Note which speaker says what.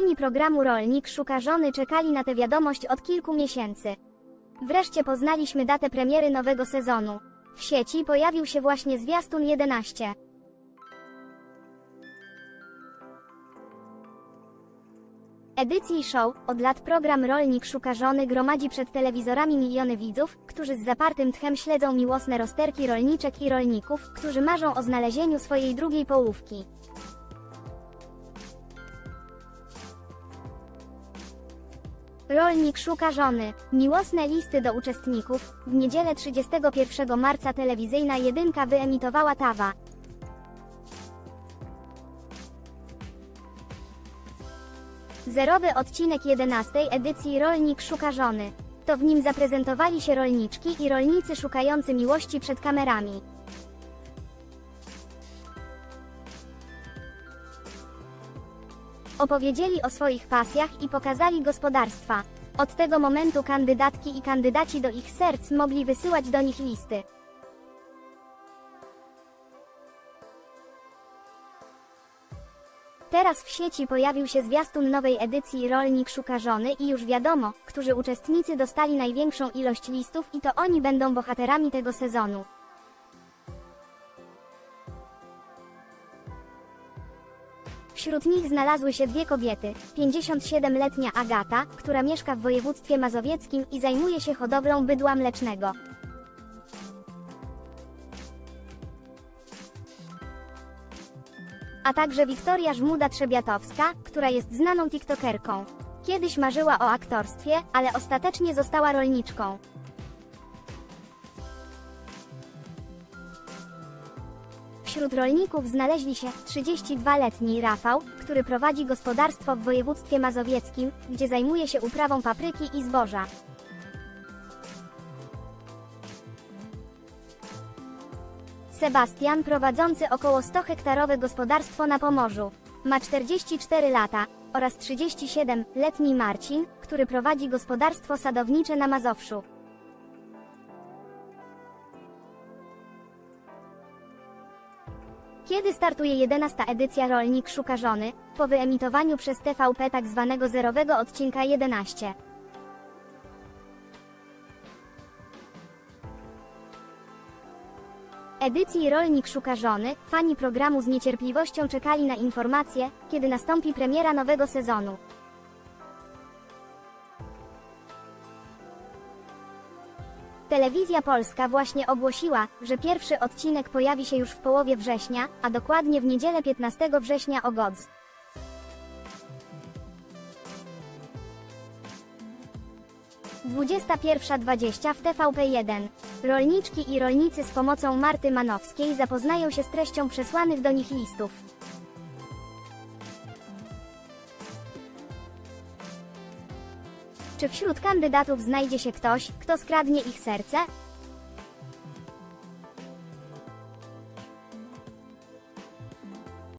Speaker 1: Fani programu Rolnik szuka żony czekali na tę wiadomość od kilku miesięcy. Wreszcie poznaliśmy datę premiery nowego sezonu. W sieci pojawił się właśnie zwiastun 11. Edycji show, od lat program Rolnik szuka żony gromadzi przed telewizorami miliony widzów, którzy z zapartym tchem śledzą miłosne rozterki rolniczek i rolników, którzy marzą o znalezieniu swojej drugiej połówki. Rolnik szuka żony. Miłosne listy do uczestników. W niedzielę 31 marca telewizyjna jedynka wyemitowała Tawa. Zerowy odcinek 11 edycji Rolnik szuka żony. To w nim zaprezentowali się rolniczki i rolnicy szukający miłości przed kamerami. Opowiedzieli o swoich pasjach i pokazali gospodarstwa. Od tego momentu kandydatki i kandydaci do ich serc mogli wysyłać do nich listy. Teraz w sieci pojawił się zwiastun nowej edycji Rolnik szuka żony i już wiadomo, którzy uczestnicy dostali największą ilość listów i to oni będą bohaterami tego sezonu. Wśród nich znalazły się dwie kobiety. 57-letnia Agata, która mieszka w województwie mazowieckim i zajmuje się hodowlą bydła mlecznego. A także Wiktoria Żmuda-Trzebiatowska, która jest znaną tiktokerką. Kiedyś marzyła o aktorstwie, ale ostatecznie została rolniczką. Wśród rolników znaleźli się 32-letni Rafał, który prowadzi gospodarstwo w województwie mazowieckim, gdzie zajmuje się uprawą papryki i zboża. Sebastian prowadzący około 100-hektarowe gospodarstwo na Pomorzu. Ma 44 lata oraz 37-letni Marcin, który prowadzi gospodarstwo sadownicze na Mazowszu. Kiedy startuje 11 edycja Rolnik szuka żony, po wyemitowaniu przez TVP tak zwanego zerowego odcinka 11? Edycji Rolnik szuka żony, fani programu z niecierpliwością czekali na informacje, kiedy nastąpi premiera nowego sezonu. Telewizja Polska właśnie ogłosiła, że pierwszy odcinek pojawi się już w połowie września, a dokładnie w niedzielę 15 września o godz. Dwudziesta pierwsza dwadzieścia w TVP1. Rolniczki i rolnicy z pomocą Marty Manowskiej zapoznają się z treścią przesłanych do nich listów. Czy wśród kandydatów znajdzie się ktoś, kto skradnie ich serce?